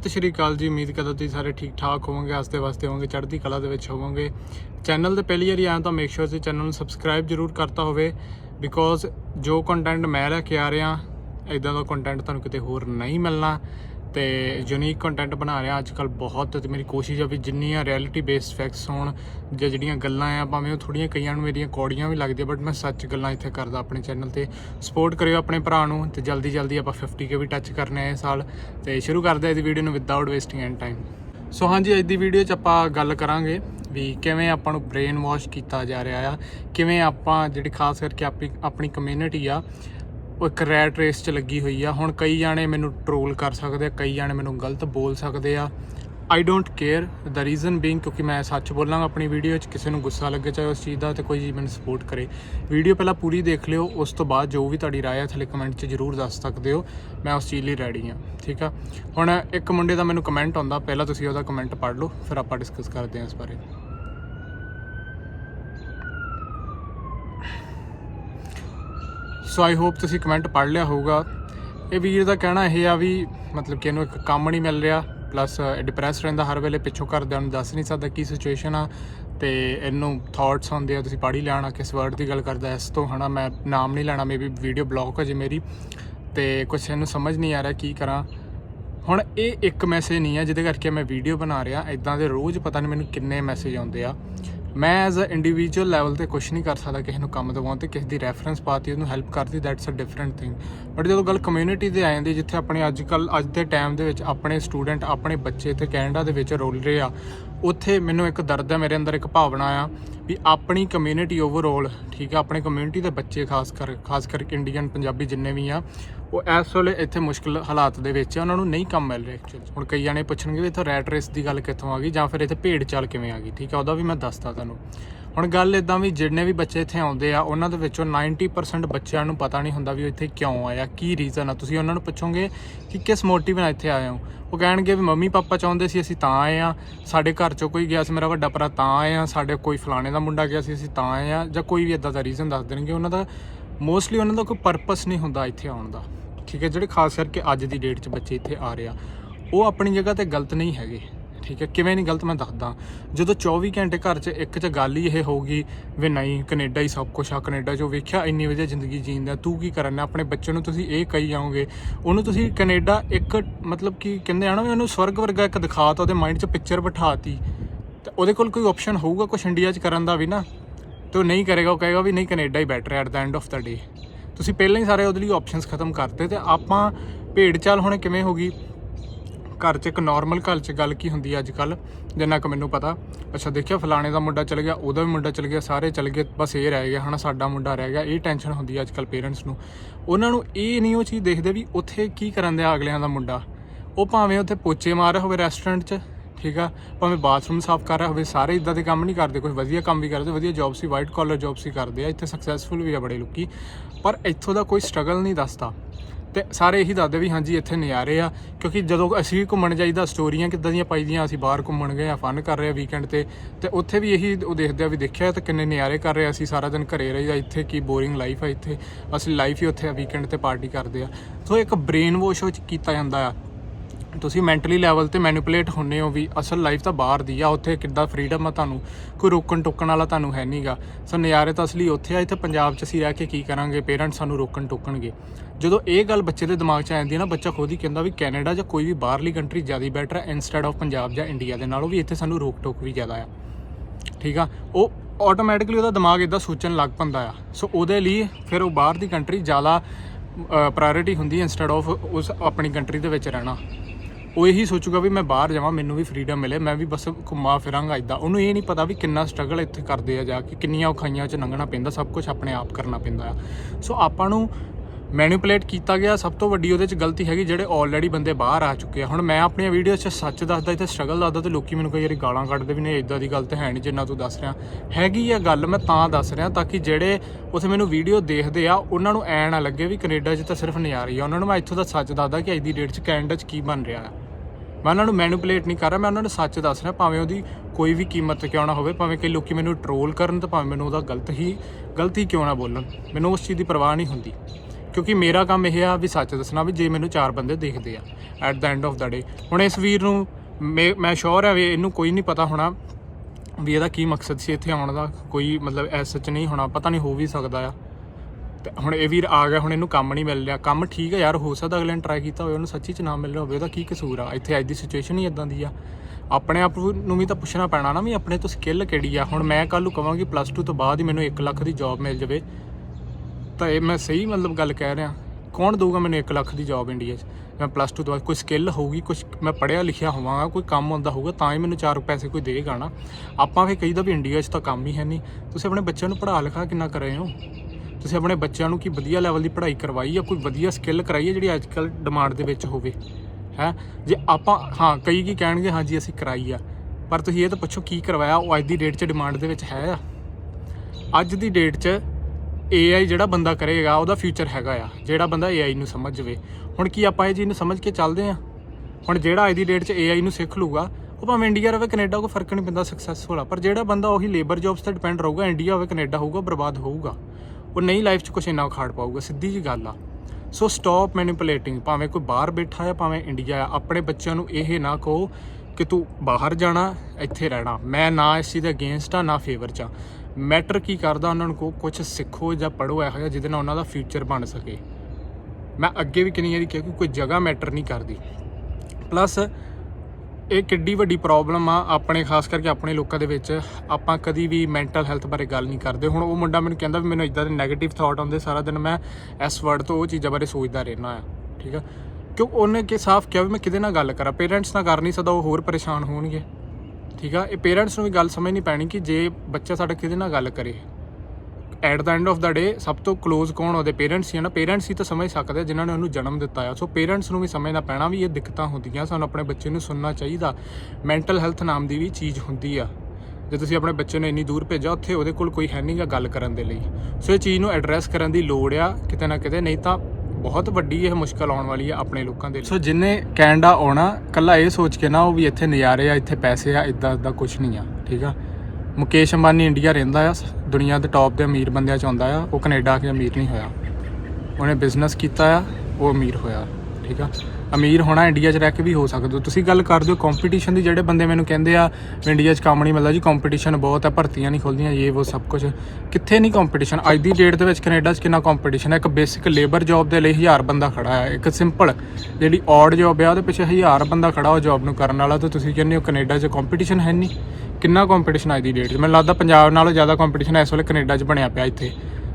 ਸਤਿ ਸ਼੍ਰੀ ਅਕਾਲ ਜੀ, ਉਮੀਦ ਕਰਦਾ ਤੁਸੀਂ ਸਾਰੇ ਠੀਕ ਠਾਕ ਹੋਵੋਗੇ, ਆਸਤੇ ਵਾਸਤੇ ਹੋਵੋਗੇ, ਚੜ੍ਹਦੀ ਕਲਾ ਦੇ ਵਿੱਚ ਹੋਵੋਗੇ। ਚੈਨਲ ਤੇ ਪਹਿਲੀ ਵਾਰੀ ਆਇਆ ਤਾਂ ਮੇਕ ਸ਼ੋਰ ਤੁਸੀਂ ਚੈਨਲ ਨੂੰ ਸਬਸਕ੍ਰਾਈਬ ਜਰੂਰ ਕਰਤਾ ਹੋਵੇ ਬਿਕੋਜ਼ ਜੋ ਕੰਟੈਂਟ ਮੈਂ ਲੈ ਕੇ ਆ ਰਿਹਾ ਇਦਾਂ ਦਾ ਕੰਟੈਂਟ ਤੁਹਾਨੂੰ ਕਿਤੇ ਹੋਰ ਨਹੀਂ ਮਿਲਣਾ। ਤੇ ਯੂਨੀਕ ਕੰਟੈਂਟ ਬਣਾ ਰਿਹਾ ਅੱਜ ਕੱਲ ਬਹੁਤ, ਤੇ ਮੇਰੀ ਕੋਸ਼ਿਸ਼ ਆ ਵੀ ਜਿੰਨੀਆਂ ਰਿਐਲਿਟੀ ਬੇਸਡ ਫੈਕਟਸ ਹੋਣ, ਜਾਂ ਜਿਹੜੀਆਂ ਗੱਲਾਂ ਆ, ਭਾਵੇਂ ਉਹ ਥੋੜੀਆਂ ਕਈਆਂ ਨੂੰ ਮੇਰੀਆਂ ਕੌੜੀਆਂ ਵੀ ਲੱਗਦੀਆਂ ਬਟ ਮੈਂ ਸੱਚ ਗੱਲਾਂ ਇੱਥੇ ਕਰਦਾ ਆਪਣੇ ਚੈਨਲ ਤੇ। ਸਪੋਰਟ ਕਰਿਓ ਆਪਣੇ ਭਰਾ ਨੂੰ, ਤੇ ਜਲਦੀ ਜਲਦੀ ਆਪਾਂ 50k ਵੀ ਟੱਚ ਕਰਨੇ ਆ ਇਸ ਸਾਲ, ਤੇ ਸ਼ੁਰੂ ਕਰਦੇ ਆ ਇਹਦੀ ਵੀਡੀਓ ਨੂੰ without wasting and time so ਹਾਂਜੀ, ਅੱਜ ਦੀ ਵੀਡੀਓ 'ਚ ਆਪਾਂ ਗੱਲ ਕਰਾਂਗੇ ਵੀ ਕਿਵੇਂ ਆਪਾਂ ਨੂੰ ਬ੍ਰੇਨ ਵਾਸ਼ ਕੀਤਾ ਜਾ ਰਿਹਾ ਆ, ਕਿਵੇਂ ਆਪਾਂ, ਜਿਹੜੀ ਖਾਸ ਕਰਕੇ ਆਪਣੀ ਆਪਣੀ ਕਮਿਊਨਿਟੀ ਆ ਉਹ ਇੱਕ ਰੈਟ ਰੇਸ 'ਚ ਲੱਗੀ ਹੋਈ ਆ। ਹੁਣ ਕਈ ਜਾਣੇ ਮੈਨੂੰ ਟ੍ਰੋਲ ਕਰ ਸਕਦੇ ਆ, ਕਈ ਜਾਣੇ ਮੈਨੂੰ ਗਲਤ ਬੋਲ ਸਕਦੇ ਆ। ਆਈ ਡੋਂਟ ਕੇਅਰ ਦਾ ਰੀਜ਼ਨ ਬੀਇੰਗ ਕਿਉਂਕਿ ਮੈਂ ਸੱਚ ਬੋਲਾਂਗਾ ਆਪਣੀ ਵੀਡੀਓ 'ਚ, ਕਿਸੇ ਨੂੰ ਗੁੱਸਾ ਲੱਗੇ ਚਾਹੇ ਉਸ ਚੀਜ਼ ਦਾ ਤੇ ਕੋਈ ਮੈਨੂੰ ਸਪੋਰਟ ਕਰੇ। ਵੀਡੀਓ ਪਹਿਲਾਂ ਪੂਰੀ ਦੇਖ ਲਿਓ, ਉਸ ਤੋਂ ਬਾਅਦ ਜੋ ਵੀ ਤੁਹਾਡੀ ਰਾਏ ਹੈ ਥੱਲੇ ਕਮੈਂਟ 'ਚ ਜਰੂਰ ਦੱਸ ਸਕਦੇ ਹੋ। ਮੈਂ ਉਸ ਚੀਜ਼ ਲਈ ਰੈਡੀ ਹਾਂ ਠੀਕ ਆ? ਹੁਣ ਇੱਕ ਮੁੰਡੇ ਦਾ ਮੈਨੂੰ ਕਮੈਂਟ ਆਉਂਦਾ, ਪਹਿਲਾਂ ਤੁਸੀਂ ਉਹਦਾ ਕਮੈਂਟ ਪੜ੍ਹ ਲਓ, ਫਿਰ ਆਪਾਂ ਡਿਸਕਸ ਕਰਦੇ ਹਾਂ ਇਸ ਬਾਰੇ। ਸੋ ਆਈ ਹੋਪ ਤੁਸੀਂ ਕਮੈਂਟ ਪੜ੍ਹ ਲਿਆ ਹੋਊਗਾ। ਇਹ ਵੀਰ ਦਾ ਕਹਿਣਾ ਇਹ ਆ ਵੀ ਮਤਲਬ ਕਿ ਇਹਨੂੰ ਇੱਕ ਕੰਮ ਨਹੀਂ ਮਿਲ ਰਿਹਾ ਪਲੱਸ ਡਿਪਰੈਸ ਰਹਿੰਦਾ ਹਰ ਵੇਲੇ, ਪਿੱਛੋਂ ਘਰਦਿਆਂ ਨੂੰ ਦੱਸ ਨਹੀਂ ਸਕਦਾ ਕੀ ਸਿਚੁਏਸ਼ਨ ਆ, ਤੇ ਇਹਨੂੰ ਥਾਟਸ ਹੁੰਦੇ ਆ, ਤੁਸੀਂ ਪੜ੍ਹ ਹੀ ਲੈਣਾ, ਕਿਸ ਵਰਡ ਦੀ ਗੱਲ ਕਰਦਾ, ਇਸ ਤੋਂ ਹਨਾ ਮੈਂ ਨਾਮ ਨਹੀਂ ਲੈਣਾ ਮੇਬੀ ਵੀਡੀਓ ਬਲੌਕ ਹੋ ਜੇ ਮੇਰੀ, ਤੇ ਕੁਛ ਇਹਨੂੰ ਸਮਝ ਨਹੀਂ ਆ ਰਿਹਾ ਕੀ ਕਰਾਂ। ਹੁਣ ਇਹ ਇੱਕ ਮੈਸੇਜ ਨਹੀਂ ਆ, ਜਿਹਦੇ ਕਰਕੇ ਮੈਂ ਵੀਡੀਓ ਬਣਾ ਰਿਹਾ ਇਦਾਂ ਦੇ ਰੋਜ਼ ਪਤਾ ਨਹੀਂ ਮੈਨੂੰ ਕਿੰਨੇ ਮੈਸੇਜ ਆਉਂਦੇ ਆ। ਮੈਂ ਐਜ਼ ਅ ਇੰਡੀਵਿਜੂਅਲ ਲੈਵਲ ਤੇ ਕੁਝ ਨਹੀਂ ਕਰ ਸਕਦਾ ਕਿਸੇ ਨੂੰ ਕੰਮ ਦਿਵਾਉਣ ਤੇ, ਕਿਸੇ ਦੀ ਰੈਫਰੈਂਸ ਪਾਤੀ ਉਹਨੂੰ ਹੈਲਪ ਕਰਦੀ that's a different thing but ਜਦੋਂ ਗੱਲ ਕਮਿਊਨਿਟੀ ਦੇ ਆ ਜਾਂਦੀ, ਜਿੱਥੇ ਆਪਣੇ ਅੱਜ ਕੱਲ ਅੱਜ ਦੇ ਟਾਈਮ ਦੇ ਵਿੱਚ ਆਪਣੇ ਸਟੂਡੈਂਟ ਆਪਣੇ ਬੱਚੇ ਤੇ ਕੈਨੇਡਾ ਦੇ ਵਿੱਚ ਰੋਲ ਰਹੇ ਆ, ਉੱਥੇ ਮੈਨੂੰ ਇੱਕ ਦਰਦ ਹੈ, ਮੇਰੇ ਅੰਦਰ ਇੱਕ ਭਾਵਨਾ ਆ ਵੀ ਆਪਣੀ ਕਮਿਊਨਿਟੀ ਓਵਰਆਲ ਠੀਕ ਹੈ ਆਪਣੇ ਕਮਿਊਨਿਟੀ ਦੇ ਬੱਚੇ ਖਾਸ ਕਰ, ਖਾਸ ਕਰਕੇ ਇੰਡੀਅਨ ਪੰਜਾਬੀ ਜਿੰਨੇ ਵੀ ਆ ਉਹ ਇਸ ਵੇਲੇ ਇੱਥੇ ਮੁਸ਼ਕਲ ਹਾਲਾਤ ਦੇ ਵਿੱਚ ਆ, ਉਹਨਾਂ ਨੂੰ ਨਹੀਂ ਕੰਮ ਮਿਲ ਰਿਹਾ ਐਕਚੁਅਲੀ ਹੁਣ ਕਈ ਜਾਣੇ ਪੁੱਛਣਗੇ ਵੀ ਇੱਥੋਂ ਰੈਟ ਰੇਸ ਦੀ ਗੱਲ ਕਿੱਥੋਂ ਆ ਗਈ, ਜਾਂ ਫਿਰ ਇੱਥੇ ਭੇਡ ਚਾਲ ਕਿਵੇਂ ਆ ਗਈ, ਠੀਕ ਆ? ਉਹਦਾ ਵੀ ਮੈਂ ਦੱਸਦਾ ਤੁਹਾਨੂੰ। ਹੁਣ ਗੱਲ ਇਦਾਂ ਵੀ ਜਿੰਨੇ ਵੀ ਬੱਚੇ ਇੱਥੇ ਆਉਂਦੇ ਆ, ਉਹਨਾਂ ਦੇ ਵਿੱਚੋਂ 90% ਬੱਚਿਆਂ ਨੂੰ ਪਤਾ ਨਹੀਂ ਹੁੰਦਾ ਵੀ ਉਹ ਇੱਥੇ ਕਿਉਂ ਆਇਆ, ਕੀ ਰੀਜ਼ਨ ਆ। ਤੁਸੀਂ ਉਹਨਾਂ ਨੂੰ ਪੁੱਛੋਗੇ ਕਿ ਕਿਸ ਮੋਟਿਵ ਨਾਲ ਇੱਥੇ ਆਏ ਹੋ? ਉਹ ਕਹਿਣਗੇ ਵੀ ਮੰਮੀ ਪਾਪਾ ਚਾਹੁੰਦੇ ਸੀ ਅਸੀਂ ਤਾਂ ਆਏ ਆ, ਸਾਡੇ ਘਰ ਚੋਂ ਕੋਈ ਗਿਆ ਸੀ, ਮੇਰਾ ਵੱਡਾ ਭਰਾ ਤਾਂ ਆਏ ਆ, ਸਾਡੇ ਕੋਈ ਫਲਾਣੇ ਦਾ ਮੁੰਡਾ ਗਿਆ ਸੀ, ਅਸੀਂ ਤਾਂ ਆਏ ਆ, ਜਾਂ ਕੋਈ ਵੀ ਇਦਾਂ ਦਾ ਰੀਜ਼ਨ ਦੱਸ ਦੇਣਗੇ। ਉਹਨਾਂ ਦਾ ਮੋਸਟਲੀ ਉਹਨਾਂ ਦਾ ਕੋਈ ਪਰਪਸ ਨਹੀਂ ਹੁੰਦਾ ਇੱਥੇ ਆਉਣ ਦਾ। ਠੀਕ ਹੈ ਜਿਹੜੇ ਖਾਸ ਕਰਕੇ ਅੱਜ ਦੀ ਡੇਟ 'ਚ ਬੱਚੇ ਇੱਥੇ ਆ ਰਹੇ ਆ, ਉਹ ਆਪਣੀ ਜਗ੍ਹਾ ਤੇ ਗਲਤ ਨਹੀਂ ਹੈਗੇ, ਠੀਕ ਹੈ? ਕਿਵੇਂ ਨਹੀਂ ਗਲਤ ਮੈਂ ਦੱਸਦਾ। ਜਦੋਂ 24 ਘੰਟੇ ਘਰ 'ਚ ਇੱਕ 'ਚ ਗੱਲ ਹੀ ਇਹ ਹੋਊਗੀ ਵੀ ਨਹੀਂ, ਕੈਨੇਡਾ ਹੀ ਸਭ ਕੁਝ ਆ, ਕੈਨੇਡਾ 'ਚੋਂ ਵੇਖਿਆ ਇੰਨੀ ਵਧੀਆ ਜ਼ਿੰਦਗੀ ਜੀਂਦਾ, ਤੂੰ ਕੀ ਕਰਨਾ ਆਪਣੇ ਬੱਚੇ ਨੂੰ ਤੁਸੀਂ ਇਹ ਕਹੀ ਜਾਓਗੇ, ਉਹਨੂੰ ਤੁਸੀਂ ਕੈਨੇਡਾ ਇੱਕ ਮਤਲਬ ਕਿ ਕਹਿੰਦੇ ਆ ਨਾ ਵੀ ਉਹਨੂੰ ਸਵਰਗ ਵਰਗਾ ਇੱਕ ਦਿਖਾਤਾ ਉਹਦੇ ਮਾਈਂਡ 'ਚ ਪਿਕਚਰ ਬਿਠਾਤੀ ਤੇ। ਉਹਦੇ ਕੋਲ ਕੋਈ ਆਪਸ਼ਨ ਹੋਊਗਾ ਕੁਝ ਇੰਡੀਆ 'ਚ ਕਰਨ ਦਾ ਵੀ ਨਾ? ਤੇ ਉਹ ਨਹੀਂ ਕਰੇਗਾ, ਉਹ ਕਹੇਗਾ ਵੀ ਨਹੀਂ, ਕੈਨੇਡਾ ਹੀ ਬੈਟਰ ਹੈ at the end of the day ਤੁਸੀਂ ਪਹਿਲਾਂ ਹੀ ਸਾਰੇ ਉਹਦੇ ਲਈ ਆਪਸ਼ਨਸ ਖਤਮ ਕਰਤੇ ਤੇ ਆਪਾਂ ਭੇਡ ਚਾਲ ਹੁਣ ਕਿਵੇਂ ਹੋਗੀ ਘਰ 'ਚ ਇੱਕ ਨਾਰਮਲ ਘਰ 'ਚ ਗੱਲ ਕੀ ਹੁੰਦੀ ਹੈ ਅੱਜ ਕੱਲ ਜਿੰਨਾ ਕੁ ਮੈਨੂੰ ਪਤਾ। ਅੱਛਾ, ਦੇਖਿਆ ਫਲਾਣੇ ਦਾ ਮੁੰਡਾ ਚਲ ਗਿਆ, ਉਹਦਾ ਵੀ ਮੁੰਡਾ ਚਲ ਗਿਆ, ਸਾਰੇ ਚਲ ਗਏ, ਬਸ ਇਹ ਰਹਿ ਗਿਆ ਹਨਾ, ਸਾਡਾ ਮੁੰਡਾ ਰਹਿ ਗਿਆ, ਇਹ ਟੈਨਸ਼ਨ ਹੁੰਦੀ ਹੈ ਅੱਜ ਕੱਲ ਪੇਰੈਂਟਸ ਨੂੰ। ਉਹਨਾਂ ਨੂੰ ਇਹ ਨਹੀਂ ਉਹ ਚੀਜ਼ ਦੇਖਦੇ ਵੀ ਉੱਥੇ ਕੀ ਕਰਨ ਦਿਆ ਅਗਲਿਆਂ ਦਾ ਮੁੰਡਾ। ਉਹ ਭਾਵੇਂ ਉੱਥੇ ਪੋਚੇ ਮਾਰ ਰਿਹਾ ਹੋਵੇ ਰੈਸਟੋਰੈਂਟ 'ਚ, ਠੀਕ ਆ, ਭਾਵੇਂ ਬਾਥਰੂਮ ਸਾਫ਼ ਕਰ ਰਿਹਾ ਹੋਵੇ, ਸਾਰੇ ਇਦਾਂ ਦੇ ਕੰਮ ਨਹੀਂ ਕਰਦੇ, ਕੋਈ ਵਧੀਆ ਕੰਮ ਵੀ ਕਰਦੇ, ਵਧੀਆ ਜੌਬ ਸੀ ਵਾਈਟ ਕਾਲਰ ਜੌਬ ਸੀ ਕਰਦੇ ਆ, ਇੱਥੇ ਸਕਸੈਸਫੁਲ ਵੀ ਆ ਬੜੇ ਲੋਕੀ। ਪਰ ਇੱਥੋਂ ਦਾ ਕੋਈ ਸਟਰਗਲ ਨਹੀਂ ਦੱਸਦਾ। ਤੇ ਸਾਰੇ ਇਹੀ ਦੱਸਦੇ ਵੀ ਹਾਂਜੀ, ਇੱਥੇ ਨਜ਼ਾਰੇ ਆ, ਕਿਉਂਕਿ ਜਦੋਂ ਅਸੀਂ ਵੀ ਘੁੰਮਣ ਜਾਈਦਾ ਸਟੋਰੀਆਂ ਕਿੱਦਾਂ ਦੀਆਂ ਪਾਈਦੀਆਂ ਅਸੀਂ ਬਾਹਰ ਘੁੰਮਣ ਗਏ ਆ ਫਨ ਕਰ ਰਹੇ ਆ ਵੀਕਐਂਡ ਤੇ ਤੇ ਉੱਥੇ ਵੀ ਇਹੀ ਉਹ ਦੇਖਦੇ ਆ ਵੀ ਦੇਖਿਆ ਤਾਂ ਕਿੰਨੇ ਨਜ਼ਾਰੇ ਕਰ ਰਹੇ ਆ ਅਸੀਂ ਸਾਰਾ ਦਿਨ ਘਰੇ ਰਹੀਦਾ ਇੱਥੇ, ਕੀ ਬੋਰਿੰਗ ਲਾਈਫ ਆ ਇੱਥੇ। ਅਸੀਂ ਲਾਈਫ ਹੀ ਉੱਥੇ ਆ ਵੀਕਐਂਡ ਤੇ ਪਾਰਟੀ ਕਰਦੇ ਆ। ਸੋ ਇੱਕ ਬ੍ਰੇਨ ਵਾਸ਼ ਵਿੱਚ ਕੀਤਾ ਜਾਂਦਾ ਆ। ਤੁਸੀਂ ਮੈਂਟਲੀ ਲੈਵਲ ਤੇ ਮੈਨੀਪੂਲੇਟ ਹੁੰਨੇ ਹੋ ਵੀ ਅਸਲ ਲਾਈਫ ਤਾਂ ਬਾਹਰ ਦੀ ਆ, ਉੱਥੇ ਕਿੱਦਾਂ ਫਰੀडम ਆ ਤੁਹਾਨੂੰ? ਕੋਈ ਰੋਕਣ ਟੋਕਣ ਵਾਲਾ ਤੁਹਾਨੂੰ ਹੈ ਨਹੀਂਗਾ ਸੋ ਨਜ਼ਾਰੇ ਤਾਂ ਅਸਲੀ ਉੱਥੇ ਆ, ਇੱਥੇ ਪੰਜਾਬ 'ਚ ਅਸੀਂ ਰਹਿ ਕੇ ਕੀ ਕਰਾਂਗੇ? ਪੇਰੈਂਟਸ ਸਾਨੂੰ ਰੋਕਣ ਟੋਕਣਗੇ। ਜਦੋਂ ਇਹ ਗੱਲ ਬੱਚੇ ਦੇ ਦਿਮਾਗ 'ਚ ਆ ਜਾਂਦੀ ਹੈ ਨਾ, ਬੱਚਾ ਖੁਦ ਹੀ ਕਹਿੰਦਾ ਵੀ ਕੈਨੇਡਾ ਜਾਂ ਕੋਈ ਵੀ ਬਾਹਰਲੀ ਕੰਟਰੀ ਜ਼ਿਆਦਾ ਬੈਟਰ ਹੈ ਇਨਸਟੈਡ ਆਫ ਪੰਜਾਬ ਜਾਂ ਇੰਡੀਆ ਦੇ ਨਾਲੋਂ ਵੀ ਇੱਥੇ ਸਾਨੂੰ ਰੋਕ ਟੋਕ ਵੀ ਜ਼ਿਆਦਾ ਆ। ਠੀਕ ਆ? ਉਹ ਆਟੋਮੈਟਿਕਲੀ ਉਹਦਾ ਦਿਮਾਗ ਇਦਾਂ ਸੋਚਣ ਲੱਗ ਪੈਂਦਾ ਆ। ਸੋ ਉਹਦੇ ਲਈ ਫਿਰ ਉਹ ਬਾਹਰ ਦੀ ਕੰਟਰੀ ਜ਼ਿਆਦਾ ਪ੍ਰਾਇੋਰਟੀ ਹੁੰਦੀ ਇਨਸਟੈਡ ਆਫ ਉਸ ਆਪਣੀ ਕੰਟਰੀ ਦੇ ਵਿੱਚ ਰਹਿਣਾ। ਉਹ ਇਹੀ ਸੋਚੂਗਾ ਵੀ ਮੈਂ ਬਾਹਰ ਜਾਵਾਂ, ਮੈਨੂੰ ਵੀ ਫਰੀडम ਮਿਲੇ, ਮੈਂ ਵੀ ਬਸ ਘੁੰਮਾ ਫਿਰਾਂਗਾ ਇਦਾਂ ਉਹਨੂੰ ਇਹ ਨਹੀਂ ਪਤਾ ਵੀ ਕਿੰਨਾ ਸਟਰਗਲ ਇੱਥੇ ਕਰਦੇ ਆ ਜਾ ਕੇ, ਕਿੰਨੀਆਂ ਔਖਾਈਆਂ 'ਚ ਲੰਘਣਾ ਪੈਂਦਾ, ਸਭ ਕੁਝ ਆਪਣੇ ਆਪ ਕਰਨਾ ਪੈਂਦਾ ਆ। ਸੋ ਆਪਾਂ ਨੂੰ ਮੈਨੀਪੂਲੇਟ ਕੀਤਾ ਗਿਆ, ਸਭ ਤੋਂ ਵੱਡੀ ਉਹਦੇ 'ਚ ਗਲਤੀ ਹੈਗੀ ਜਿਹੜੇ ਆਲਰੇਡੀ ਬੰਦੇ ਬਾਹਰ ਆ ਚੁੱਕੇ ਆ। ਹੁਣ ਮੈਂ ਆਪਣੀਆਂ ਵੀਡੀਓਜ਼ 'ਚ ਸੱਚ ਦੱਸਦਾ, ਇੱਥੇ ਸਟਰਗਲ ਦੱਸਦਾ ਤੇ ਲੋਕੀ ਮੈਨੂੰ ਕਈ ਵਾਰੀ ਗਾਲਾਂ ਕੱਢਦੇ ਵੀ ਨੇ ਇਦਾਂ ਦੀ ਗੱਲ ਤਾਂ ਹੈ ਨਹੀਂ ਜਿੰਨਾ ਤੂੰ ਦੱਸ ਰਿਹਾ। ਹੈਗੀ ਆ ਗੱਲ, ਮੈਂ ਤਾਂ ਦੱਸ ਰਿਹਾ ਤਾਂ ਕਿ ਜਿਹੜੇ ਉਥੇ ਮੈਨੂੰ ਵੀਡੀਓ ਦੇਖਦੇ ਆ, ਉਹਨਾਂ ਨੂੰ ਐ ਨਾ ਲੱਗੇ ਵੀ ਕੈਨੇਡਾ 'ਚ ਤਾਂ ਸਿਰਫ ਨਜ਼ਾਰੇ ਆ। ਉਹਨਾਂ ਨੂੰ ਮੈਂ ਇੱਥੋਂ ਦਾ ਸੱਚ ਦੱਸਦਾ ਕਿ ਅੱਜ ਦੀ ਡੇਟ 'ਚ ਕੈਨੇਡਾ 'ਚ ਕੀ ਬਣ ਰਿਹਾ ਆ। ਮੈਂ ਉਹਨਾਂ ਨੂੰ ਮੈਨੀਪੂਲੇਟ ਨਹੀਂ ਕਰ ਰਿਹਾ, ਮੈਂ ਉਹਨਾਂ ਨੂੰ ਸੱਚ ਦੱਸ ਰਿਹਾ, ਭਾਵੇਂ ਉਹਦੀ ਕੋਈ ਵੀ ਕੀਮਤ ਕਿਉਂ ਨਾ ਹੋਵੇ, ਭਾਵੇਂ ਕਈ ਲੋਕੀ ਮੈਨੂੰ ਟਰੋਲ ਕਰਨ ਤਾਂ ਭਾਵੇਂ ਮੈਨੂੰ ਉਹਦਾ ਗਲਤ ਹੀ, ਗਲਤੀ ਕਿਉਂ ਨਾ ਬੋਲਣ, ਮੈਨੂੰ ਉਸ ਚੀਜ਼ ਦੀ ਪਰਵਾਹ ਨਹੀਂ ਹੁੰਦੀ। ਕਿਉਂਕਿ ਮੇਰਾ ਕੰਮ ਇਹ ਆ ਵੀ ਸੱਚ ਦੱਸਣਾ, ਵੀ ਜੇ ਮੈਨੂੰ ਚਾਰ ਬੰਦੇ ਦੇਖਦੇ ਆ at the end of the day ਹੁਣ ਇਸ ਵੀਰ ਨੂੰ ਮੈਂ ਮੈਂ ਸ਼ੋਰ ਆ ਵੀ ਇਹਨੂੰ ਕੋਈ ਨਹੀਂ ਪਤਾ ਹੋਣਾ ਵੀ ਇਹਦਾ ਕੀ ਮਕਸਦ ਸੀ, ਇੱਥੇ ਆਉਣ ਦਾ ਕੋਈ ਮਤਲਬ ਐਸ ਸੱਚ ਨਹੀਂ ਹੋਣਾ, ਪਤਾ ਨਹੀਂ ਹੋ ਵੀ ਸਕਦਾ ਆ। ਤੇ ਹੁਣ ਇਹ ਵੀਰ ਆ ਗਿਆ, ਹੁਣ ਇਹਨੂੰ ਕੰਮ ਨਹੀਂ ਮਿਲ ਰਿਹਾ। ਕੰਮ ਠੀਕ ਹੈ ਯਾਰ, ਹੋ ਸਕਦਾ ਅਗਲੇ ਨੇ ਟਰਾਈ ਕੀਤਾ ਹੋਵੇ, ਉਹਨੂੰ ਸੱਚੀ ਚ ਨਾ ਮਿਲ ਰਿਹਾ ਹੋਵੇ, ਉਹਦਾ ਕੀ ਕਸੂਰ ਆ? ਇੱਥੇ ਅੱਜ ਦੀ ਸਿਚੁਏਸ਼ਨ ਹੀ ਇਦਾਂ ਦੀ ਆ। ਆਪਣੇ ਆਪ ਨੂੰ ਵੀ ਤਾਂ ਪੁੱਛਣਾ ਪੈਣਾ ਨਾ ਵੀ ਆਪਣੇ ਤੋਂ ਸਕਿੱਲ ਕਿਹੜੀ ਆ? ਹੁਣ ਮੈਂ ਕੱਲ ਨੂੰ ਕਵਾਂਗੀ ਪਲੱਸ 2 ਤੋਂ ਬਾਅਦ ਹੀ ਮੈਨੂੰ 1 ਲੱਖ ਦੀ ਜੌਬ ਮਿਲ ਜਾਵੇ। ਤਾਂ ਇਹ ਮੈਂ ਸਹੀ ਮਤਲਬ ਗੱਲ ਕਹਿ ਰਿਹਾ। ਕੌਣ ਦਊਗਾ ਮੈਨੂੰ 1 ਲੱਖ ਦੀ ਜੌਬ ਇੰਡੀਆ 'ਚ? ਮੈਂ ਪਲੱਸ 2 ਤੋਂ ਬਾਅਦ ਕੋਈ ਸਕਿੱਲ ਹੋਊਗੀ ਕੁਝ ਮੈਂ ਪੜ੍ਹਿਆ ਲਿਖਿਆ ਹੋਵਾਂਗਾ, ਕੋਈ ਕੰਮ ਆਉਂਦਾ ਹੋਊਗਾ, ਤਾਂ ਹੀ ਮੈਨੂੰ ਚਾਰ ਪੈਸੇ ਕੋਈ ਦੇਗਾ ਨਾ। ਆਪਾਂ ਫੇ ਕਹੀਦਾ ਵੀ ਇੰਡੀਆ 'ਚ ਤਾਂ ਕੰਮ ਹੀ ਹੈ ਨਹੀਂ। ਤੁਸੀਂ ਆਪਣੇ ਬੱਚਿਆਂ ਨੂੰ ਪੜ੍ਹਾ ਲਿਖਾ ਕਿੰਨਾ ਕਰ ਰਹੇ ਹੋ? ਤੁਸੀਂ ਆਪਣੇ ਬੱਚਿਆਂ ਨੂੰ ਕੀ ਵਧੀਆ ਲੈਵਲ ਦੀ ਪੜ੍ਹਾਈ ਕਰਵਾਈ ਆ? ਕੋਈ ਵਧੀਆ ਸਕਿੱਲ ਕਰਾਈ ਹੈ ਜਿਹੜੀ ਅੱਜ ਕੱਲ ਡਿਮਾਂਡ ਦੇ ਵਿੱਚ ਹੋਵੇ? ਹੈ? ਜੇ ਆਪਾਂ, ਹਾਂ, ਕਈ ਕੀ ਕਹਿਣਗੇ ਹਾਂਜੀ ਅਸੀਂ ਕਰਾਈ ਆ। ਪਰ ਤੁਸੀਂ ਇਹ ਤਾਂ ਪੁੱਛੋ ਕੀ ਕਰਵਾਇਆ? ਉਹ ਅੱਜ ਦੀ ਡੇਟ 'ਚ ਡਿਮਾਂਡ ਦੇ ਵਿੱਚ ਹੈ ਆ। ਅੱਜ ਦੀ ਡੇਟ 'ਚ AI ਜਿਹੜਾ ਬੰਦਾ ਕਰੇਗਾ, ਉਹਦਾ ਫਿਊਚਰ ਹੈਗਾ ਆ। ਜਿਹੜਾ ਬੰਦਾ AI ਨੂੰ ਸਮਝ ਜਵੇ। ਹੁਣ ਕੀ ਆਪਾਂ ਇਹ ਚੀਜ਼ ਨੂੰ ਸਮਝ ਕੇ ਚੱਲਦੇ ਆ? ਹੁਣ ਜਿਹੜਾ ਅੱਜ ਦੀ ਡੇਟ 'ਚ AI ਨੂੰ ਸਿੱਖ ਲੂਗਾ ਉਹ ਭਾਵੇਂ ਇੰਡੀਆ ਰਵੇ ਕੈਨੇਡਾ ਕੋਈ ਫ਼ਰਕ ਨਹੀਂ ਪੈਂਦਾ ਸਕਸੈਸਫੁਲ ਆ। ਪਰ ਜਿਹੜਾ ਬੰਦਾ ਉਹੀ ਲੇਬਰ ਜੌਬਸ ਤੇ ਡਿਪੈਂਡ ਰਹੂਗਾ ਇੰਡੀਆ ਹੋਵੇ ਕੈਨੇਡਾ ਹੋਊਗਾ ਬਰਬਾਦ ਹੋਊਗਾ। ਉਹ ਨਹੀਂ ਲਾਈਫ 'ਚ ਕੁਝ ਇੰਨਾ ਖਾੜ ਪਾਊਗਾ, ਸਿੱਧੀ ਜੀ ਗੱਲ ਆ। ਸੋ ਸਟਾਪ ਮੈਨੀਪੂਲੇਟਿੰਗ ਭਾਵੇਂ ਕੋਈ ਬਾਹਰ ਬੈਠਾ ਆ ਭਾਵੇਂ ਇੰਡੀਆ ਆ, ਆਪਣੇ ਬੱਚਿਆਂ ਨੂੰ ਇਹ ਨਾ ਕਹੋ ਕਿ ਤੂੰ ਬਾਹਰ ਜਾਣਾ, ਇੱਥੇ ਰਹਿਣਾ। ਮੈਂ ਨਾ ਇਸ ਚੀਜ਼ ਦੇ ਅਗੇਂਸਟ ਆ, ਨਾ ਫੇਵਰ 'ਚ ਆ। ਮੈਟਰ ਕੀ ਕਰਦਾ ਉਹਨਾਂ ਨੂੰ ਕੋ ਕੁਝ ਸਿੱਖੋ ਜਾਂ ਪੜੋ ਇਹੋ ਜਿਹਾ ਜਿਹਦੇ ਨਾਲ ਉਹਨਾਂ ਦਾ ਫਿਊਚਰ ਬਣ ਸਕੇ। ਮੈਂ ਅੱਗੇ ਵੀ ਕਿੰਨੀ ਵਾਰੀ ਕਿਹਾ ਕਿ ਕੋਈ ਜਗ੍ਹਾ ਮੈਟਰ ਨਹੀਂ ਕਰਦੀ। ਪਲੱਸ ਇਹ ਕਿੱਡੀ ਵੱਡੀ ਪ੍ਰੋਬਲਮ ਆ ਆਪਣੇ, ਖਾਸ ਕਰਕੇ ਆਪਣੇ ਲੋਕਾਂ ਦੇ ਵਿੱਚ। ਆਪਾਂ ਕਦੀ ਵੀ ਮੈਂਟਲ ਹੈਲਥ ਬਾਰੇ ਗੱਲ ਨਹੀਂ ਕਰਦੇ। ਹੁਣ ਉਹ ਮੁੰਡਾ ਮੈਨੂੰ ਕਹਿੰਦਾ ਵੀ ਮੈਨੂੰ ਇਦਾਂ ਦੇ 네ਗੇਟਿਵ ਥਾਟ ਆਉਂਦੇ ਸਾਰਾ ਦਿਨ। ਮੈਂ ਇਸ ਵਰਡ ਤੋਂ ਉਹ ਚੀਜ਼ਾਂ ਬਾਰੇ ਸੋਚਦਾ ਰਹਿਣਾ ਆ ਠੀਕ ਆ? ਕਿਉਂ ਉਹਨੇ ਕਿ ਸਾਫ਼ ਕਿਹਾ ਵੀ ਮੈਂ ਕਿਹਦੇ ਨਾਲ ਗੱਲ ਕਰਾਂ? ਪੇਰੈਂਟਸ ਨਾਲ ਕਰ ਨਹੀਂ ਸਕਦਾ, ਉਹ ਹੋਰ ਪਰੇਸ਼ਾਨ ਹੋਣਗੇ। ਠੀਕ ਆ? ਇਹ ਪੇਰੈਂਟਸ ਨੂੰ ਵੀ ਗੱਲ ਸਮਝਣੀ ਪੈਣੀ ਕਿ ਜੇ ਬੱਚਾ ਸਾਡਾ ਕਿਹਦੇ ਨਾਲ ਗੱਲ ਕਰੇ। At the end of the day ਸਭ ਤੋਂ ਕਲੋਜ਼ ਕੌਣ ਉਹਦੇ ਪੇਰੈਂਟਸ ਹੀ ਆ ਨਾ ਪੇਰੈਂਟਸ ਹੀ ਤਾਂ ਸਮਝ ਸਕਦੇ ਆ ਜਿਨ੍ਹਾਂ ਨੇ ਉਹਨੂੰ ਜਨਮ ਦਿੱਤਾ ਆ। ਸੋ ਪੇਰੈਂਟਸ ਨੂੰ ਵੀ ਸਮਝਣਾ ਪੈਣਾ ਵੀ ਇਹ ਦਿੱਕਤਾਂ ਹੁੰਦੀਆਂ ਸਾਨੂੰ, ਆਪਣੇ ਬੱਚੇ ਨੂੰ ਸੁਣਨਾ ਚਾਹੀਦਾ। ਮੈਂਟਲ ਹੈਲਥ ਨਾਮ ਦੀ ਵੀ ਚੀਜ਼ ਹੁੰਦੀ ਆ। ਜੇ ਤੁਸੀਂ ਆਪਣੇ ਬੱਚੇ ਨੂੰ ਇੰਨੀ ਦੂਰ ਭੇਜਿਆ, ਉੱਥੇ ਉਹਦੇ ਕੋਲ ਕੋਈ ਹੈ ਨਹੀਂਗਾ ਗੱਲ ਕਰਨ ਦੇ ਲਈ। ਸੋ ਇਹ ਚੀਜ਼ ਨੂੰ ਐਡਰੈਸ ਕਰਨ ਦੀ ਲੋੜ ਆ ਕਿਤੇ ਨਾ ਕਿਤੇ, ਨਹੀਂ ਤਾਂ ਬਹੁਤ ਵੱਡੀ ਇਹ ਮੁਸ਼ਕਲ ਆਉਣ ਵਾਲੀ ਆ ਆਪਣੇ ਲੋਕਾਂ ਦੇ ਲਈ। ਸੋ ਜਿਨੇ ਕੈਨੇਡਾ ਆਉਣਾ, ਕੱਲਾ ਇਹ ਸੋਚ ਕੇ ਨਾ ਉਹ ਵੀ ਇੱਥੇ ਨਜ਼ਾਰੇ ਆ, ਇੱਥੇ ਪੈਸੇ ਆ ਇਦਾਂ ਦਾ ਕੁਝ ਨਹੀਂ ਆ, ਠੀਕ ਆ? ਮੁਕੇਸ਼ ਅੰਬਾਨੀ ਇੰਡੀਆ ਰਹਿੰਦਾ ਆ, ਦੁਨੀਆ ਦੇ ਟੌਪ ਦੇ ਅਮੀਰ ਬੰਦਿਆਂ ਚ ਆਉਂਦਾ ਆ, ਉਹ ਕੈਨੇਡਾ ਆ ਕੇ ਅਮੀਰ ਨਹੀਂ ਹੋਇਆ। ਉਹਨੇ ਬਿਜ਼ਨਸ ਕੀਤਾ ਆ, ਉਹ ਅਮੀਰ ਹੋਇਆ, ਠੀਕ ਆ? ਅਮੀਰ ਹੋਣਾ ਇੰਡੀਆ 'ਚ ਰਹਿ ਕੇ ਵੀ ਹੋ ਸਕਦਾ। ਤੁਸੀਂ ਗੱਲ ਕਰਦੇ ਹੋ ਕੰਪੀਟੀਸ਼ਨ ਦੀ ਜਿਹੜੇ ਬੰਦੇ ਮੈਨੂੰ ਕਹਿੰਦੇ ਆ ਇੰਡੀਆ 'ਚ ਕੰਮ ਨਹੀਂ ਮਿਲਦਾ ਜੀ ਕੰਪੀਟੀਸ਼ਨ ਬਹੁਤ ਆ, ਭਰਤੀਆਂ ਨਹੀਂ ਖੁੱਲਦੀਆਂ, ਇਹ, ਉਹ ਸਭ ਕੁਝ ਕਿੱਥੇ ਨਹੀਂ ਕੰਪੀਟੀਸ਼ਨ ਅੱਜ ਦੀ ਡੇਟ ਦੇ ਵਿੱਚ ਕੈਨੇਡਾ 'ਚ ਕਿੰਨਾ ਕੰਪੀਟੀਸ਼ਨ ਹੈ ਇੱਕ ਬੇਸਿਕ ਲੇਬਰ ਜੌਬ ਦੇ ਲਈ 1000 ਬੰਦਾ ਖੜਾ ਹੈ ਇੱਕ ਸਿੰਪਲ ਜਿਹੜੀ ਔਡ ਜੌਬ ਹੈ ਉਹਦੇ ਪਿੱਛੇ 1000 ਬੰਦਾ ਖੜਾ ਉਹ ਜੌਬ ਨੂੰ ਕਰਨ ਵਾਲਾ, ਤਾਂ ਤੁਸੀਂ ਕਹਿੰਦੇ ਹੋ ਕੈਨੇਡਾ 'ਚ ਕੰਪੀਟੀਸ਼ਨ ਹੈ ਨਹੀਂ। ਕਿੰਨਾ ਕੰਪੀਟੀਸ਼ਨ ਅੱਜ ਦੀ ਡੇਟ 'ਚ? ਮੈਨੂੰ ਲੱਗਦਾ ਪੰਜਾਬ ਨਾਲੋਂ ਜ਼ਿਆਦਾ ਕੰਪੀਟੀਸ਼ਨ ਇਸ ਵੇਲੇ ਕੈਨੇਡਾ 'ਚ ਬਣਿਆ ਪਿਆ ਇੱਥੇ।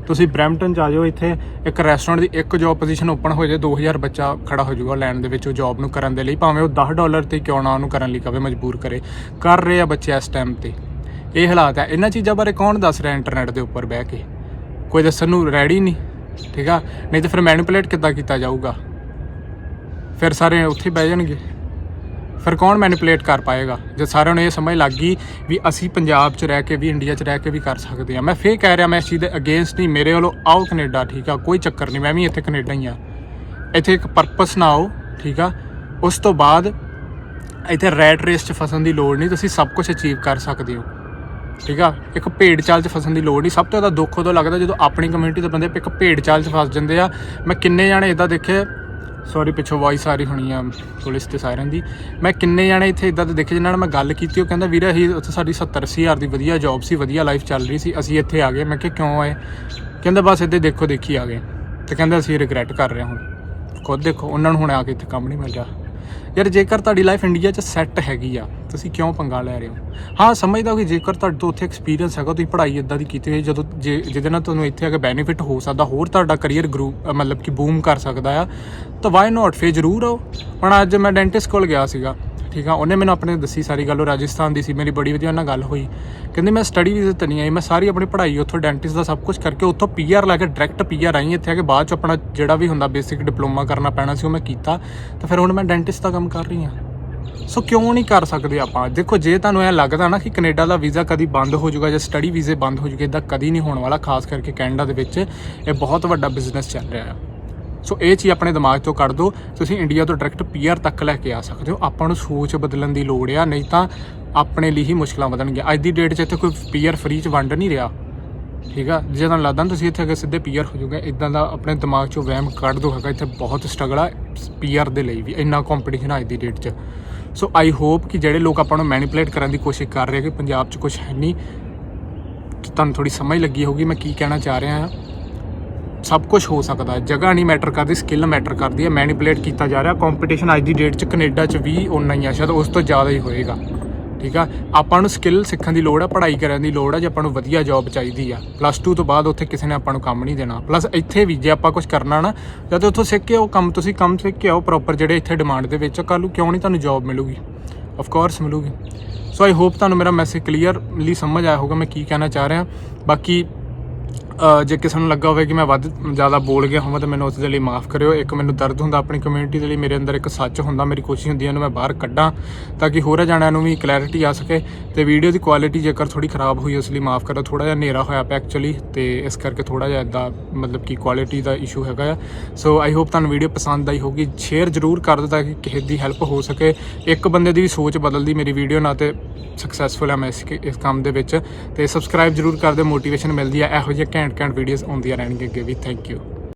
ਤੁਸੀਂ ਬ੍ਰੈਂਪਟਨ ਚ ਆ ਜਾਓ, ਇੱਥੇ ਇੱਕ ਰੈਸਟੋਰੈਂਟ ਦੀ ਇੱਕ ਜੌਬ ਪੋਜੀਸ਼ਨ ਓਪਨ ਹੋ ਜਾਏ 2000 ਬੱਚਾ ਖੜਾ ਹੋ ਜਾਊਗਾ ਲੈਣ ਦੇ ਵਿੱਚ ਉਹ ਜੌਬ ਨੂੰ ਕਰਨ ਦੇ ਲਈ। ਭਾਵੇਂ ਉਹ 10 ਡਾਲਰ ਤੇ ਕਿਉਂ ਨਾ ਉਹਨੂੰ ਕਰਨ ਲਈ ਕਵੇ, ਮਜਬੂਰ ਕਰੇ। ਕਰ ਰਹੇ ਆ ਬੱਚੇ ਇਸ ਟਾਈਮ ਤੇ। ਇਹ ਹਾਲਾਤ ਹੈ ਇਹਨਾਂ ਚੀਜ਼ਾਂ ਬਾਰੇ ਕੌਣ ਦੱਸ ਰਿਹਾ ਇੰਟਰਨੈਟ ਦੇ ਉੱਪਰ ਬਹਿ ਕੇ? ਕੋਈ ਦੱਸਣ ਨੂੰ ਰੈਡੀ ਨਹੀਂ, ਠੀਕ ਆ? ਨਹੀਂ ਤਾਂ ਫਿਰ ਮੈਨੀਪੂਲੇਟ ਕਿੱਦਾਂ ਕੀਤਾ ਜਾਊਗਾ? ਫਿਰ ਸਾਰੇ ਉੱਥੇ ਬਹਿ ਜਾਣਗੇ। ਫਿਰ ਕੌਣ ਮੈਨੀਪੂਲੇਟ ਕਰ ਪਾਏਗਾ? ਜੇ ਸਾਰਿਆਂ ਨੂੰ ਇਹ ਸਮਝ ਲੱਗ ਗਈ ਵੀ ਅਸੀਂ ਪੰਜਾਬ 'ਚ ਰਹਿ ਕੇ ਵੀ ਇੰਡੀਆ 'ਚ ਰਹਿ ਕੇ ਵੀ ਕਰ ਸਕਦੇ ਆ ਮੈਂ ਫੇਰ ਕਹਿ ਰਿਹਾ, ਮੈਂ ਇਸ ਚੀਜ਼ ਦੇ ਅਗੇਂਸਟ ਨਹੀਂ, ਮੇਰੇ ਵੱਲੋਂ ਆਓ ਕੈਨੇਡਾ, ਠੀਕ ਆ? ਕੋਈ ਚੱਕਰ ਨਹੀਂ, ਮੈਂ ਵੀ ਇੱਥੇ ਕੈਨੇਡਾ ਹੀ ਆ ਇੱਥੇ ਇੱਕ ਪਰਪਸ ਨਾ ਆਓ, ਠੀਕ ਆ? ਉਸ ਤੋਂ ਬਾਅਦ ਇੱਥੇ ਰੈਟ ਰੇਸ 'ਚ ਫਸਣ ਦੀ ਲੋੜ ਨਹੀਂ, ਤੁਸੀਂ ਸਭ ਕੁਝ ਅਚੀਵ ਕਰ ਸਕਦੇ ਹੋ। ਠੀਕ ਆ? ਇੱਕ ਭੇਡ ਚਾਲ 'ਚ ਫਸਣ ਦੀ ਲੋੜ ਨਹੀਂ। ਸਭ ਤੋਂ ਜ਼ਿਆਦਾ ਦੁੱਖ ਉਦੋਂ ਲੱਗਦਾ ਜਦੋਂ ਆਪਣੀ ਕਮਿਊਨਿਟੀ ਦੇ ਬੰਦੇ ਇੱਕ ਭੇਡ ਚਾਲ 'ਚ ਫਸ ਜਾਂਦੇ ਆ। ਮੈਂ ਕਿੰਨੇ ਜਾਣੇ ਇਦਾਂ ਦੇਖੇ ਸੌਰੀ ਪਿੱਛੋਂ ਵਾਇਸ ਆ ਰਹੀ ਹੋਣੀ ਆ ਪੁਲਿਸ ਤੇ ਸਾਇਰਨ ਦੀ। ਮੈਂ ਕਿੰਨੇ ਜਾਣੇ ਇੱਥੇ ਇਦਾਂ ਦੇ ਦੇਖੇ ਜਿਨ੍ਹਾਂ ਨਾਲ ਮੈਂ ਗੱਲ ਕੀਤੀ, ਉਹ ਕਹਿੰਦਾ, ਵੀਰੇ, ਅਸੀਂ ਉੱਥੇ ਸਾਡੀ 70 ਅੱਸੀ ਹਜ਼ਾਰ ਦੀ ਵਧੀਆ ਜੌਬ ਸੀ, ਵਧੀਆ ਲਾਈਫ ਚੱਲ ਰਹੀ ਸੀ, ਅਸੀਂ ਇੱਥੇ ਆ ਗਏ। ਮੈਂ ਕਿਹਾ, ਕਿਉਂ ਆਏ? ਕਹਿੰਦਾ, ਬਸ ਇੱਥੇ ਦੇਖੋ, ਦੇਖੀ ਆ ਗਏ। ਤੇ ਕਹਿੰਦਾ, ਅਸੀਂ ਰਿਗਰੈਟ ਕਰ ਰਹੇ ਹੁਣ। ਖੁਦ ਦੇਖੋ, ਉਹਨਾਂ ਨੂੰ ਹੁਣ ਆ ਕੇ ਇੱਥੇ ਕੰਮ ਨਹੀਂ ਮਿਲ ਰਿਹਾ। ਯਾਰ, ਜੇਕਰ ਤੁਹਾਡੀ ਲਾਈਫ ਇੰਡੀਆ 'ਚ ਸੈੱਟ ਹੈਗੀ ਆ ਤੁਸੀਂ ਕਿਉਂ ਪੰਗਾ ਲੈ ਰਹੇ ਹੋ? ਹਾਂ, ਸਮਝਦਾ ਕਿ ਜੇਕਰ ਤੁਹਾਡੇ ਤੋਂ ਉੱਥੇ ਐਕਸਪੀਰੀਅੰਸ ਹੈਗਾ, ਤੁਸੀਂ ਪੜ੍ਹਾਈ ਇਦਾਂ ਦੀ ਕੀਤੀ ਹੋਈ ਜਦੋਂ ਜੇ, ਜਿਹਦੇ ਨਾਲ ਤੁਹਾਨੂੰ ਇੱਥੇ ਆ ਕੇ ਬੈਨੀਫਿਟ ਹੋ ਸਕਦਾ, ਹੋਰ ਤੁਹਾਡਾ ਕੈਰੀਅਰ ਗਰੋ ਮਤਲਬ ਕਿ ਬੂਮ ਕਰ ਸਕਦਾ ਆ, ਤਾਂ ਵਾਈ ਨਾਟ ਫੇ ਜ਼ਰੂਰ ਆਓ। ਹੁਣ ਅੱਜ ਮੈਂ ਡੈਂਟਿਸਟ ਕੋਲ ਗਿਆ ਸੀਗਾ, ਠੀਕ ਆ? ਉਹਨੇ ਮੈਨੂੰ ਆਪਣੇ ਦੱਸੀ ਸਾਰੀ ਗੱਲ, ਉਹ ਰਾਜਸਥਾਨ ਦੀ ਸੀ, ਮੇਰੀ ਬੜੀ ਵਧੀਆ ਨਾਲ ਗੱਲ ਹੋਈ। ਕਹਿੰਦੇ, ਮੈਂ ਸਟੱਡੀ ਵੀਜ਼ੇ ਤੇ ਨਹੀਂ ਆਈ, ਮੈਂ ਸਾਰੀ ਆਪਣੀ ਪੜ੍ਹਾਈ ਉੱਥੋਂ ਡੈਂਟਿਸਟ ਦਾ ਸਭ ਕੁਝ ਕਰਕੇ ਉੱਥੋਂ ਪੀਆਰ ਲੈ ਕੇ ਡਾਇਰੈਕਟ ਪੀਆਰ ਆਈ, ਇੱਥੇ ਆ ਕੇ ਬਾਅਦ ਚ ਆਪਣਾ ਜਿਹੜਾ ਵੀ ਹੁੰਦਾ ਬੇਸਿਕ ਡਿਪਲੋਮਾ ਕਰਨਾ ਪੈਣਾ ਸੀ, ਉਹ ਮੈਂ ਕੀਤਾ। ਤਾਂ ਫਿਰ ਹੁਣ ਮੈਂ ਡੈਂਟਿਸਟ ਦਾ ਕੰਮ ਕਰ ਰਹੀ ਹਾਂ। ਸੋ ਕਿਉਂ ਨਹੀਂ ਕਰ ਸਕਦੇ ਆਪਾਂ? ਦੇਖੋ, ਜੇ ਤੁਹਾਨੂੰ ਇਹ ਲੱਗਦਾ ਨਾ ਕਿ ਕੈਨੇਡਾ ਦਾ ਵੀਜ਼ਾ ਕਦੀ ਬੰਦ ਹੋ ਜਾਊਗਾ ਜਾਂ ਸਟੱਡੀ ਵੀਜ਼ੇ ਬੰਦ ਹੋ ਜੂਗੇ ਇਦਾਂ ਕਦੀ ਨਹੀਂ ਹੋਣ ਵਾਲਾ, ਖਾਸ ਕਰਕੇ ਕੈਨੇਡਾ ਦੇ ਵਿੱਚ, ਇਹ ਬਹੁਤ ਵੱਡਾ ਬਿਜ਼ਨਸ ਚੱਲ ਰਿਹਾ ਹੈ ਸੋ ਇਹ ਚੀਜ਼ ਆਪਣੇ ਦਿਮਾਗ ਤੋਂ ਕੱਢ ਦਿਓ, ਤੁਸੀਂ ਇੰਡੀਆ ਤੋਂ ਡਾਇਰੈਕਟ ਪੀਆਰ ਤੱਕ ਲੈ ਕੇ ਆ ਸਕਦੇ ਹੋ। ਆਪਾਂ ਨੂੰ ਸੋਚ ਬਦਲਣ ਦੀ ਲੋੜ ਆ, ਨਹੀਂ ਤਾਂ ਆਪਣੇ ਲਈ ਹੀ ਮੁਸ਼ਕਲਾਂ ਵਧਣਗੀਆਂ। ਅੱਜ ਦੀ ਡੇਟ 'ਚ ਇੱਥੇ ਕੋਈ ਪੀਆਰ ਫ੍ਰੀ 'ਚ ਵੰਡ ਨਹੀਂ ਰਿਹਾ। ਠੀਕ ਆ? ਜੇ ਤੁਹਾਨੂੰ ਲੱਗਦਾ ਨਾ ਤੁਸੀਂ ਇੱਥੇ ਅਗੇ ਸਿੱਧੇ ਪੀਆਰ ਹੋ ਜਾਓਗੇ ਇਦਾਂ ਦਾ ਆਪਣੇ ਦਿਮਾਗ ਚੋਂ ਵਹਿਮ ਕੱਢ ਦੋ ਹੈਗਾ, ਇੱਥੇ ਬਹੁਤ ਸਟਰਗਲ ਆ ਪੀਆਰ ਦੇ ਲਈ ਵੀ, ਇੰਨਾ ਕੰਪੀਟੀਸ਼ਨ ਅੱਜ ਦੀ ਡੇਟ 'ਚ। ਸੋ ਆਈ ਹੋਪ ਕਿ ਜਿਹੜੇ ਲੋਕ ਆਪਾਂ ਨੂੰ ਮੈਨੀਪੂਲੇਟ ਕਰਨ ਦੀ ਕੋਸ਼ਿਸ਼ ਕਰ ਰਹੇ ਕਿ ਪੰਜਾਬ 'ਚ ਕੁਝ ਹੈ ਨਹੀਂ ਤੁਹਾਨੂੰ ਥੋੜੀ ਸਮਝ ਲੱਗੀ ਹੋਊਗੀ ਮੈਂ ਕੀ ਕਹਿਣਾ ਚਾਹ ਰਿਹਾ ਹਾਂ। ਸਭ ਕੁਝ ਹੋ ਸਕਦਾ ਜਗ੍ਹਾ ਨਹੀਂ ਮੈਟਰ ਕਰਦੀ ਸਕਿੱਲ ਮੈਟਰ ਕਰਦੀ ਹੈ ਮੈਨੀਪੂਲੇਟ ਕੀਤਾ ਜਾ ਰਿਹਾ ਕੰਪੀਟੀਸ਼ਨ ਅੱਜ ਦੀ ਡੇਟ 'ਚ ਕੈਨੇਡਾ 'ਚ ਵੀ ਉਨਾ ਹੀ ਆ, ਸ਼ਾਇਦ ਉਸ ਤੋਂ ਜ਼ਿਆਦਾ ਹੀ ਹੋਏਗਾ। ਠੀਕ ਆ? ਆਪਾਂ ਨੂੰ ਸਕਿੱਲ ਸਿੱਖਣ ਦੀ ਲੋੜ ਆ, ਪੜ੍ਹਾਈ ਕਰਨ ਦੀ ਲੋੜ ਆ, ਜੇ ਆਪਾਂ ਨੂੰ ਵਧੀਆ ਜੌਬ ਚਾਹੀਦੀ ਆ। ਪਲੱਸ 2 ਤੋਂ ਬਾਅਦ ਉੱਥੇ ਕਿਸੇ ਨੇ ਆਪਾਂ ਨੂੰ ਕੰਮ ਨਹੀਂ ਦੇਣਾ। ਪਲੱਸ ਇੱਥੇ ਵੀ ਜੇ ਆਪਾਂ ਕੁਝ ਕਰਨਾ ਨਾ ਜਦ ਉੱਥੋਂ ਸਿੱਖ ਕੇ ਉਹ ਕੰਮ ਤੁਸੀਂ ਕੰਮ ਸਿੱਖ ਕੇ ਆਓ ਪ੍ਰੋਪਰ ਜਿਹੜੇ ਇੱਥੇ ਡਿਮਾਂਡ ਦੇ ਵਿੱਚ ਕੱਲ੍ਹ ਨੂੰ ਕਿਉਂ ਨਹੀਂ ਤੁਹਾਨੂੰ ਜੌਬ ਮਿਲੂਗੀ? ਆਫ ਕੋਰਸ ਮਿਲੂਗੀ। ਸੋ ਆਈ ਹੋਪ ਤੁਹਾਨੂੰ ਮੇਰਾ ਮੈਸੇਜ ਕਲੀਅਰਲੀ ਸਮਝ ਆਇਆ ਹੋਗਾ ਮੈਂ ਕੀ ਕਹਿਣਾ ਚਾਹ ਰਿਹਾ। ਬਾਕੀ ਜੇ ਕਿਸੇ ਨੂੰ ਲੱਗਾ ਹੋਵੇ ਕਿ ਮੈਂ ਵੱਧ ਜ਼ਿਆਦਾ ਬੋਲ ਗਿਆ ਹੋਵਾਂ, ਤਾਂ ਮੈਨੂੰ ਉਸ ਦੇ ਲਈ ਮਾਫ ਕਰਿਓ। ਇੱਕ ਮੈਨੂੰ ਦਰਦ ਹੁੰਦਾ ਆਪਣੀ ਕਮਿਊਨਿਟੀ ਦੇ ਲਈ, ਮੇਰੇ ਅੰਦਰ ਇੱਕ ਸੱਚ ਹੁੰਦਾ, ਮੇਰੀ ਕੋਸ਼ਿਸ਼ ਹੁੰਦੀ ਹੈ, ਉਹਨੂੰ ਮੈਂ ਬਾਹਰ ਕੱਢਾਂ ਤਾਂ ਕਿ ਹੋਰਾਂ ਜਾਣਿਆਂ ਨੂੰ ਵੀ ਕਲੈਰਿਟੀ ਆ ਸਕੇ ਤੇ ਵੀਡੀਓ ਦੀ ਕੁਆਲਿਟੀ ਜੇਕਰ ਥੋੜੀ ਖਰਾਬ ਹੋਈ, ਉਸ ਲਈ ਮਾਫ ਕਰੋ। ਥੋੜਾ ਜਿਹਾ ਹਨੇਰਾ ਹੋਇਆ ਪਿਆ ਐਕਚੁਅਲੀ ਤੇ ਇਸ ਕਰਕੇ ਥੋੜਾ ਜਿਹਾ ਇਦਾਂ ਮਤਲਬ ਕਿ ਕੁਆਲਿਟੀ ਦਾ ਇਸ਼ੂ ਹੈਗਾ ਆ। ਸੋ ਆਈ ਹੋਪ ਤੁਹਾਨੂੰ ਵੀਡੀਓ ਪਸੰਦ ਆਈ ਹੋਗੀ ਸ਼ੇਅਰ ਜ਼ਰੂਰ ਕਰ ਦਿਓ ਤਾਂ ਕਿ ਕਿਸੇ ਦੀ ਹੈਲਪ ਹੋ ਸਕੇ। ਇੱਕ ਬੰਦੇ ਦੀ ਵੀ ਸੋਚ ਬਦਲਦੀ ਮੇਰੀ ਵੀਡੀਓ ਨਾਲ ਤੇ ਸਕਸੈਸਫੁਲ ਆ ਮੈਂ ਇਸ ਇਸ ਕੰਮ ਦੇ ਵਿੱਚ ਤੇ ਸਬਸਕ੍ਰਾਈਬ ਜ਼ਰੂਰ ਕਰ ਦਿਓ ਮੋਟੀਵੇਸ਼ਨ ਮਿਲਦੀ ਆ। ਇਹੋ ਜਿਹੇ ਘੈਂਟ ਘੈਂਟ ਵੀਡੀਓਜ਼ ਆਉਂਦੀਆਂ ਰਹਿਣਗੀਆਂ ਅੱਗੇ ਵੀ। Thank you